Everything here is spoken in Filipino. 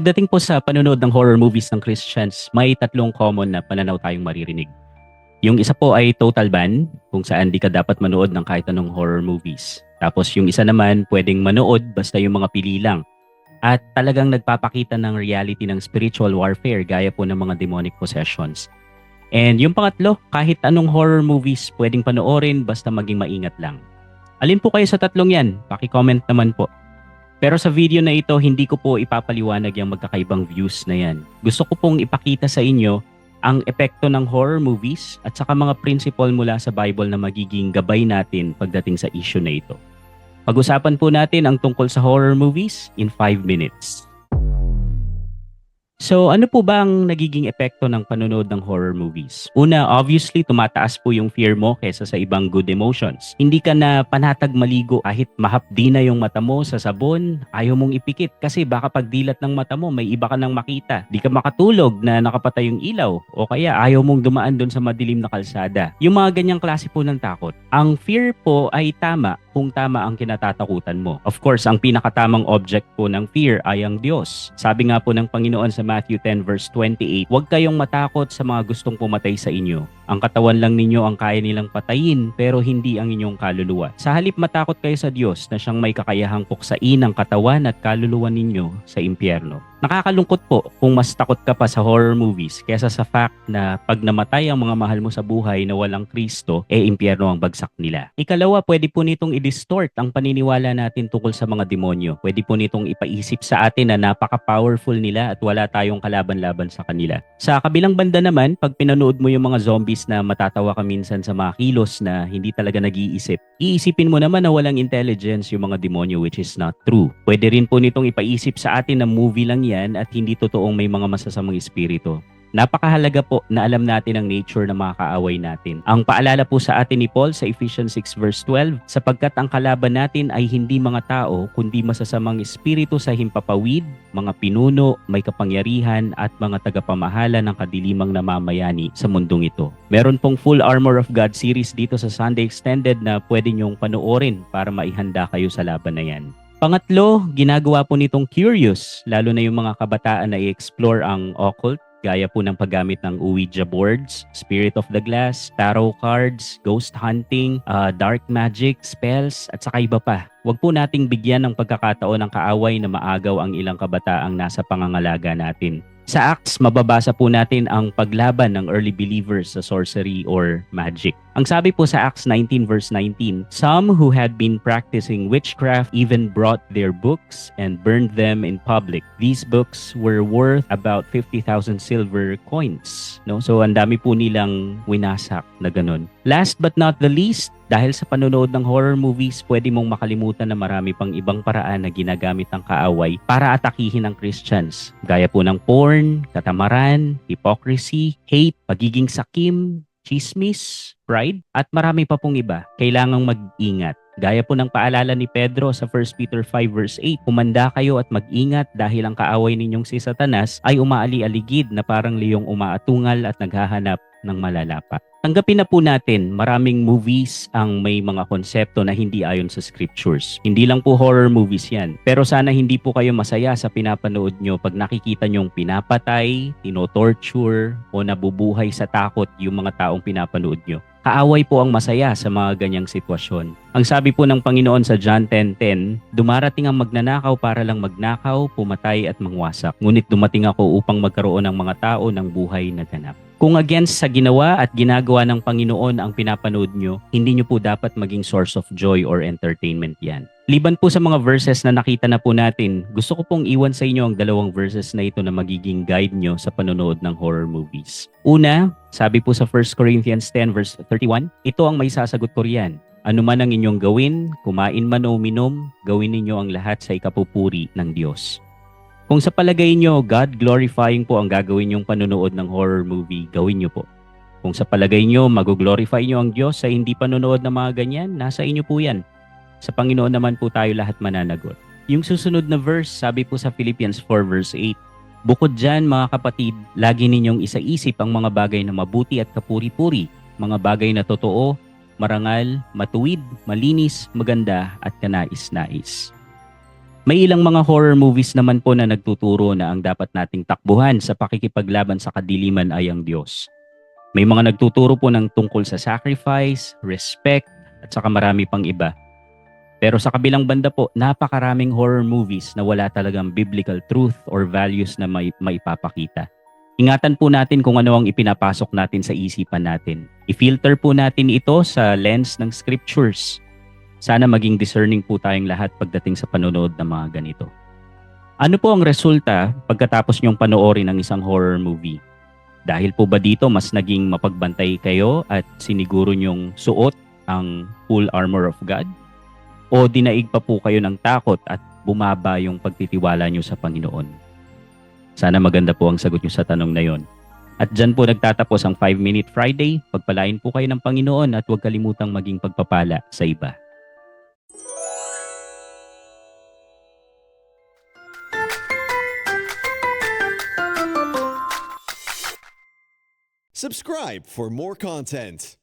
Pagdating po sa panonood ng horror movies ng Christians, may tatlong common na pananaw tayong maririnig. Yung isa po ay total ban, kung saan di ka dapat manood ng kahit anong horror movies. Tapos yung isa naman, pwedeng manood basta yung mga pili lang. At talagang nagpapakita ng reality ng spiritual warfare gaya po ng mga demonic possessions. And yung pangatlo, kahit anong horror movies pwedeng panoorin basta maging maingat lang. Alin po kayo sa tatlong yan? Paki-comment naman po. Pero sa video na ito, hindi ko po ipapaliwanag yung magkakaibang views na yan. Gusto ko pong ipakita sa inyo ang epekto ng horror movies at saka mga principle mula sa Bible na magiging gabay natin pagdating sa issue na ito. Pag-usapan po natin ang tungkol sa horror movies in 5 minutes. So ano po ba ang nagiging epekto ng panonood ng horror movies? Una, obviously tumataas po yung fear mo kaysa sa ibang good emotions. Hindi ka na panatag maligo kahit mahapdi na yung mata mo sa sabon, ayaw mong ipikit kasi baka pagdilat ng mata mo may iba ka nang makita. Di ka makatulog na nakapatay yung ilaw o kaya ayaw mong dumaan doon sa madilim na kalsada. Yung mga ganyang klase po ng takot. Ang fear po ay tama kung tama ang kinatatakutan mo. Of course, ang pinakatamang object po ng fear ay ang Diyos. Sabi nga po ng Panginoon sa Matthew 10 verse 28, Huwag kayong matakot sa mga gustong pumatay sa inyo. Ang katawan lang ninyo ang kaya nilang patayin pero hindi ang inyong kaluluwa. Sa halip matakot kayo sa Diyos na siyang may kakayahang puksain ang katawan at kaluluwa ninyo sa impyerno. Nakakalungkot po kung mas takot ka pa sa horror movies kesa sa fact na pag namatay ang mga mahal mo sa buhay na walang Kristo, eh impyerno ang bagsak nila. Ikalawa, pwede po nitong i-distort ang paniniwala natin tungkol sa mga demonyo. Pwede po nitong ipaisip sa atin na napaka-powerful nila at wala tayong kalaban-laban sa kanila. Sa kabilang banda naman, pag pinanood mo yung mga zombies na matatawa ka minsan sa mga kilos na hindi talaga nag-iisip, iisipin mo naman na walang intelligence yung mga demonyo which is not true. Pwede rin po nitong ipaisip sa atin na movie lang yan at hindi totoong may mga masasamang espiritu. Napakahalaga po na alam natin ang nature ng mga kaaway natin. Ang paalala po sa atin ni Paul sa Ephesians 6 verse 12, sapagkat ang kalaban natin ay hindi mga tao, kundi masasamang espiritu sa himpapawid, mga pinuno, may kapangyarihan at mga tagapamahala ng kadilimang namamayani sa mundong ito. Meron pong Full Armor of God series dito sa Sunday Extended na pwede niyong panoorin para maihanda kayo sa laban na yan. Pangatlo, ginagawa po nitong curious, lalo na yung mga kabataan na i-explore ang occult, gaya po ng paggamit ng Ouija boards, Spirit of the Glass, tarot cards, ghost hunting, uh, dark magic, spells, at saka iba pa. Huwag po nating bigyan ng pagkakataon ng kaaway na maagaw ang ilang kabataang nasa pangangalaga natin. Sa Acts, mababasa po natin ang paglaban ng early believers sa sorcery or magic. Ang sabi po sa Acts 19 verse 19, Some who had been practicing witchcraft even brought their books and burned them in public. These books were worth about 50,000 silver coins. No? So ang dami po nilang winasak na ganun. Last but not the least, dahil sa panonood ng horror movies, pwede mong makalimutan na marami pang ibang paraan na ginagamit ng kaaway para atakihin ang Christians. Gaya po ng porn, katamaran, hypocrisy, hate, pagiging sakim, chismis, pride, at marami pa pong iba. Kailangang mag-ingat. Gaya po ng paalala ni Pedro sa 1 Peter 5 verse 8, Kumanda kayo at mag-ingat dahil ang kaaway ninyong si Satanas ay umaali-aligid na parang liyong umaatungal at naghahanap ng malalapa. Tanggapin na po natin, maraming movies ang may mga konsepto na hindi ayon sa scriptures. Hindi lang po horror movies yan. Pero sana hindi po kayo masaya sa pinapanood nyo pag nakikita nyong pinapatay, tinotorture, o nabubuhay sa takot yung mga taong pinapanood nyo. Kaaway po ang masaya sa mga ganyang sitwasyon. Ang sabi po ng Panginoon sa John 10.10, Dumarating ang magnanakaw para lang magnakaw, pumatay at mangwasak. Ngunit dumating ako upang magkaroon ng mga tao ng buhay na ganap. Kung against sa ginawa at ginagawa ng Panginoon ang pinapanood nyo, hindi nyo po dapat maging source of joy or entertainment yan. Liban po sa mga verses na nakita na po natin, gusto ko pong iwan sa inyo ang dalawang verses na ito na magiging guide nyo sa panonood ng horror movies. Una, sabi po sa 1 Corinthians 10 verse 31, ito ang may sasagot ko riyan. Ano man ang inyong gawin, kumain man o uminom, gawin ninyo ang lahat sa ikapupuri ng Diyos. Kung sa palagay nyo, God glorifying po ang gagawin yung panonood ng horror movie, gawin nyo po. Kung sa palagay nyo, mag-glorify nyo ang Diyos sa hindi panonood ng mga ganyan, nasa inyo po yan. Sa Panginoon naman po tayo lahat mananagot. Yung susunod na verse, sabi po sa Philippians 4 verse 8, Bukod dyan mga kapatid, lagi ninyong isaisip ang mga bagay na mabuti at kapuri-puri, mga bagay na totoo, marangal, matuwid, malinis, maganda at kanais-nais. May ilang mga horror movies naman po na nagtuturo na ang dapat nating takbuhan sa pakikipaglaban sa kadiliman ay ang Diyos. May mga nagtuturo po ng tungkol sa sacrifice, respect, at saka marami pang iba. Pero sa kabilang banda po, napakaraming horror movies na wala talagang biblical truth or values na may, maipapakita. Ingatan po natin kung ano ang ipinapasok natin sa isipan natin. I-filter po natin ito sa lens ng scriptures. Sana maging discerning po tayong lahat pagdating sa panonood ng mga ganito. Ano po ang resulta pagkatapos niyong panoorin ng isang horror movie? Dahil po ba dito mas naging mapagbantay kayo at siniguro niyong suot ang full armor of God? O dinaig pa po kayo ng takot at bumaba yung pagtitiwala niyo sa Panginoon? Sana maganda po ang sagot niyo sa tanong na yon. At dyan po nagtatapos ang 5 Minute Friday. Pagpalain po kayo ng Panginoon at huwag kalimutang maging pagpapala sa iba. Subscribe for more content.